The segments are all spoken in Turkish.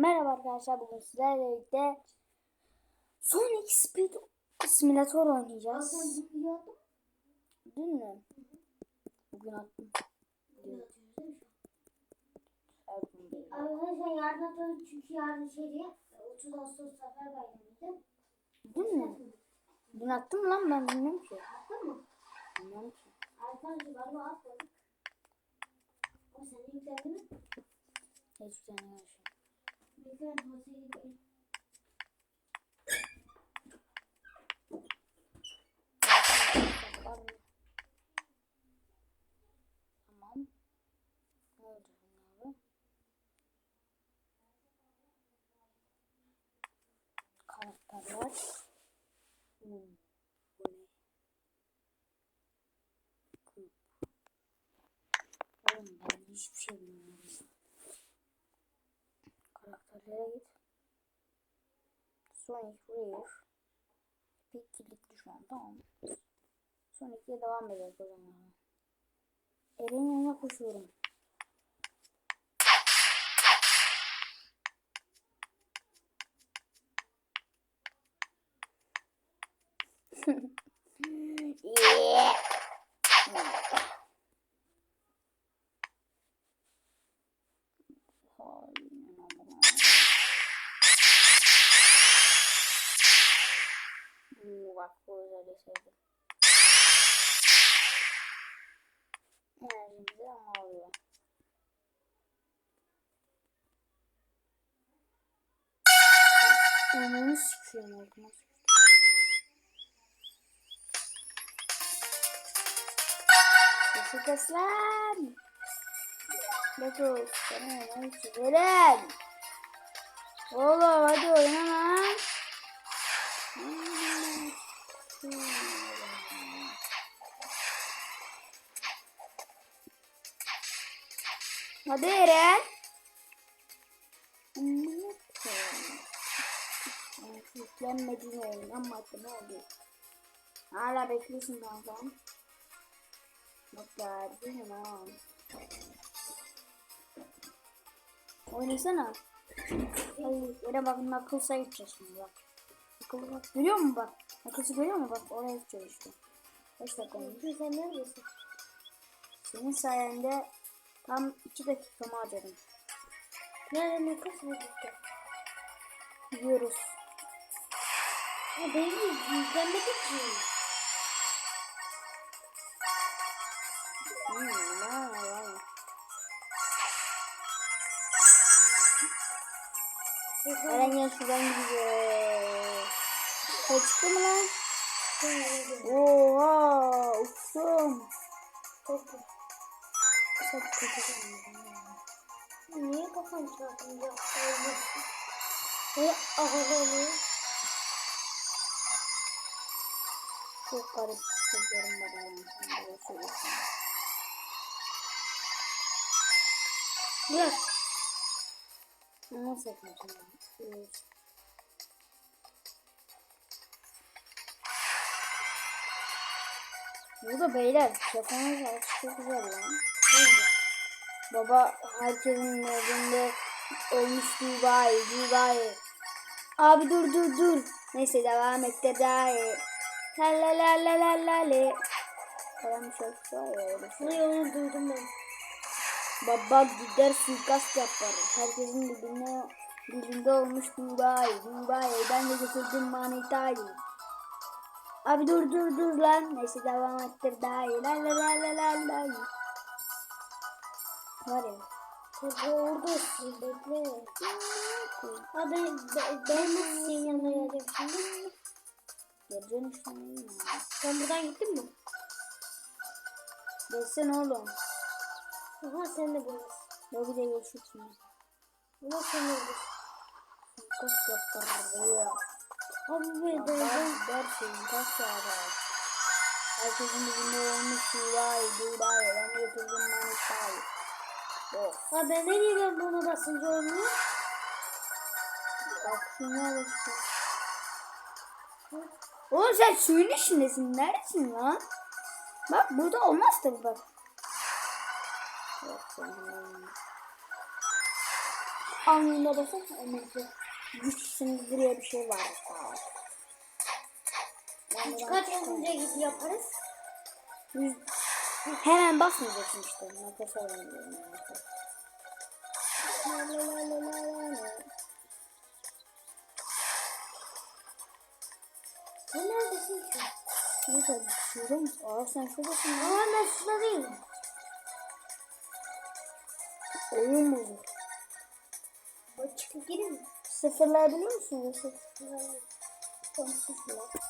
Merhaba arkadaşlar bugün sizlerle birlikte Sonic Speed Simulator oynayacağız. Dün mü? Bugün attım. Arkadaşlar yarın atalım çünkü yarın şey diye 30 Ağustos Zafer Bayramı'ydı. Dün mü? Dün attım lan ben bilmiyorum ki. Attın mı? Bilmiyorum ki. Arkadaşlar galiba atmadık. O senin yüklendi mi? Hiç denemiyorum. Yüklendi. Tamam. Ne oldu? Karakterler. Hmm. Oğlum ben hiçbir şey bilmiyorum. Karakterlere git. Sonic Rear. Pek kilitli şu an tamam. Sonic'e devam edelim o zaman. Yanına koşuyorum. Bak bu özelliği sevdim. Enerjimizi ama alıyor. Onu sıkıyorum kes lan. Bakın sana oynamayı çizerim. Oğlum hadi oyna lan. Hadi Eren. Yüklenmediğini oynamadı ne oldu? Hala bekliyorsun kankam. Gördün ha. Oynasana. Hayır, Eren bak Knuckles'a gideceğiz şimdi bak. Knuckles bak. Görüyor musun bak? Knuckles'ı görüyor musun bak? Oraya işte. 5 dakika. Peki sen neredesin? Senin sayende tam 2 dakikamı harcadım. Nerede ne mı gitti? Gidiyoruz. Ha benim yüklenmedi ki. Eren şuradan gidiyor. Çıktı mı lan? Oha uçtum. Çok Çok kötü. Niye kafan çarpınca oldu? Ve ağırlığı Çok garip hissediyorum. Sen böyle söylüyorsun. Bırak. Nasıl yapıyorsun? Evet. Burada beyler şarkısı çok güzel lan. Baba herkesin evinde olmuş Dubai, Dubai. Abi dur dur dur. Neyse devam et de daha iyi. La la la la la la la. Falan bir şarkısı var ya öyle şey. Ne onu duydum ben. Baba gider suikast yapar. Herkesin birbirine dilinde olmuş Dubai, Dubai. Ben de getirdim manitayı. Abi dur dur dur lan. Neyse devam ettir daha iyi. La la la la la la. Var ya. Çocuğu oradasın bekle. Ha ben, ben, senin yanına işte. neyim ya. Sen buradan gittin mi? Geçsene oğlum. Aha sen de buradasın. Bir de geçtik şimdi. Ama sen de buradasın. Suikast yapar buraya. Abi be Ben ben gider suikast yapar. Herkesin birbirine olmuş Dubai, Dubai. Ben manitayı. Yok. Ha ben ne niye ben buna basınca olmuyor? Bak şuna bakın. Oğlum sen suyun içindesin. Neredesin lan? Bak burada olmaz tabi bak. Anında basın. Önümüzde güç sindiriyor bir şey var. Kaç olunca gibi yaparız? Yüz... Hemen basmayacaksın işte. Nefes alalım diyorum. Sen neredesin ki? Şurada, şurada mı? Aa sen şuradasın. Aa ben şurada değilim. Oyun bozuk. Açık girin. Sıfırlayabiliyor musun? Sıfırlayabiliyor. Tamam sıfırlayabiliyor.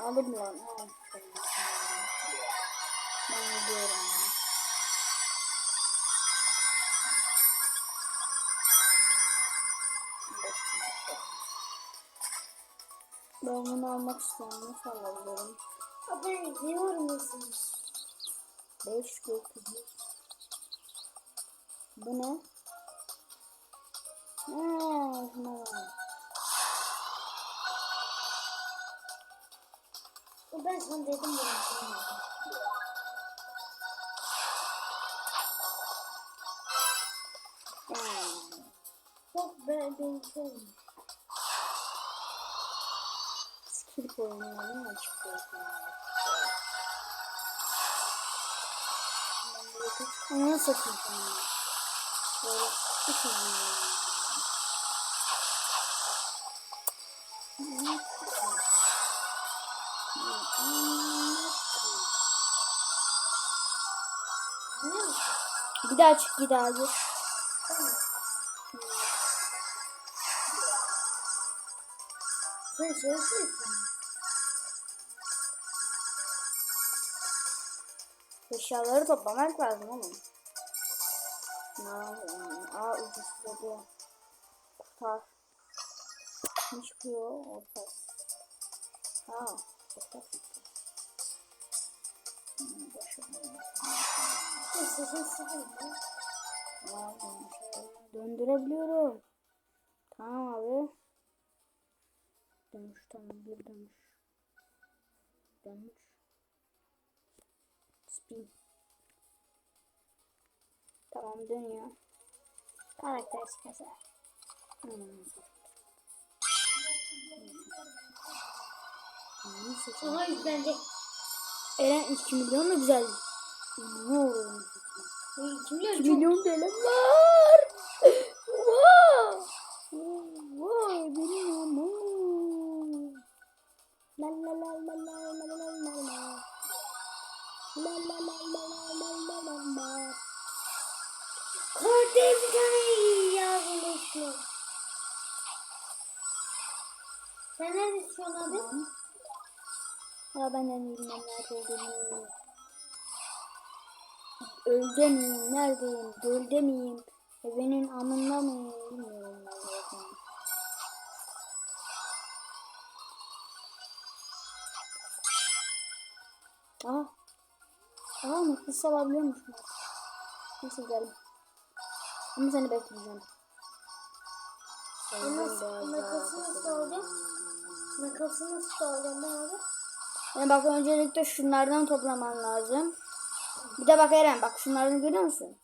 Aldım lan. Ben gidiyorum ya. Ben bunu almak istiyorum. Nasıl alabilirim? Ben izliyorum nasıl? 5 9 Bu ne? Haa, şuna bak. Ben sana dedim bunu. Hmm. Çok benziyormuş. Skill koymayalım açık koymayalım. Ben de yapıp ona satacağım. Böyle sıkıyorum. Bir daha çık gir. Tamam. Sen şey yapıyorsun. Eşyaları toplamak lazım oğlum. Aa ucuzladı. Kurtar. Ne çıkıyor? Orta. Ha, Döndürebiliyorum. Tamam abi. Dönmüş tamam bir dönmüş. Dönmüş. Spin. Tamam dönüyor. Karakter çıkarsa. Hmm. Hmm. Aha yüklenecek. Eren 2 milyon da güzel. Olur. Kim bilir 2 çok milyon TL var. Wow. Vay benim amım. La la la la la la la la la la. La la la la la la la. Korktu bir tane iyi. Sen neredesin şu an abi? Ya ben de bilmem nerede olduğumu. Ölde miyim? Neredeyim? Gölde miyim? Evinin amında mıyım? Bilmiyorum ben zaten. Aha. Aha nefes alabiliyormuşum. Neyse gidelim. Ama seni bekleyeceğim. Ama nefesi nasıl alacağım? Makası nasıl alacağım ben abi? Yani bak öncelikle şunlardan toplaman lazım. Bir de bak Eren bak şunlardan görüyor musun?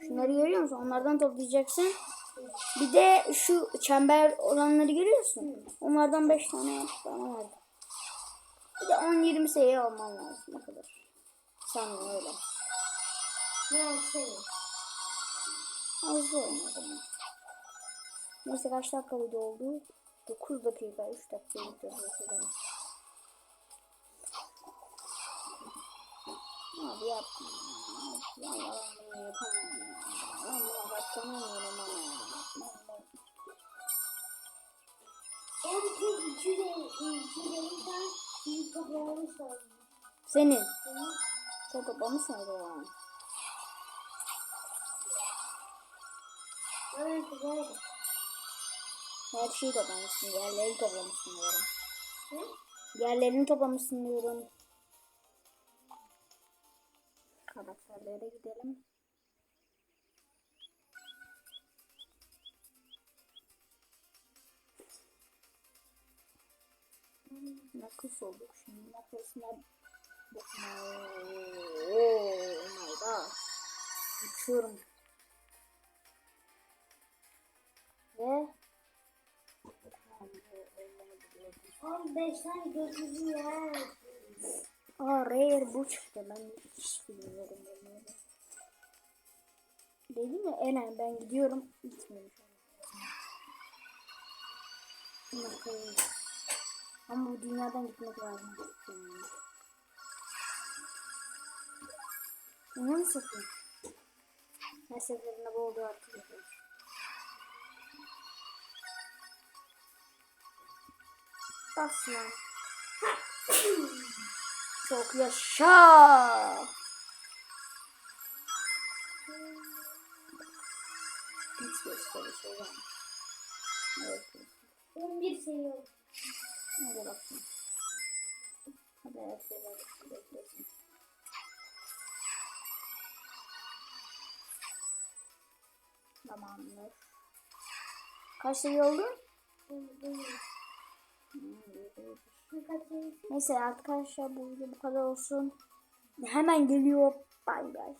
Şunları görüyor musun? Onlardan toplayacaksın. Bir de şu çember olanları görüyorsun. Onlardan 5 tane bana verdi. Bir de 10-20 sayı alman lazım. O kadar. Sanırım öyle. Ne şey? Hızlı oynadım. Neyse kaç dakika video oldu? 9 dakika, 3 dakika video yapıyorum. Abi yapma. Vallahi ben bunu yapamam. Ben Senin? Sen kapağımı sardın. Evet, evet. Her şeyi toplamışsın, yerleri toplamışsın diyorum. Hı? Yerlerini toplamışsın diyorum. Karakterlere gidelim. Hmm. Nakıs olduk şimdi. Nakısına bakma. Oh my god. Uçuyorum. Ve 15 tane gökyüzü yer. Aa rare bu çıktı. Ben hiç bilmiyorum. bunları. Dedim ya Eren ben gidiyorum. Gitmiyorum. Ama bu dünyadan gitmek lazım. Ne mi satayım? Her seferinde bu oldu artık. lan. Çok yaşa. Hiç gösteri var. mı? Evet. 11 seviyorum. Hadi bakayım. Hadi var. Beklesin. Tamamdır. Kaç seviye oldu? Hmm, iyidir. Neyse arkadaşlar bu video bu kadar olsun. Hemen geliyor. Bay bay.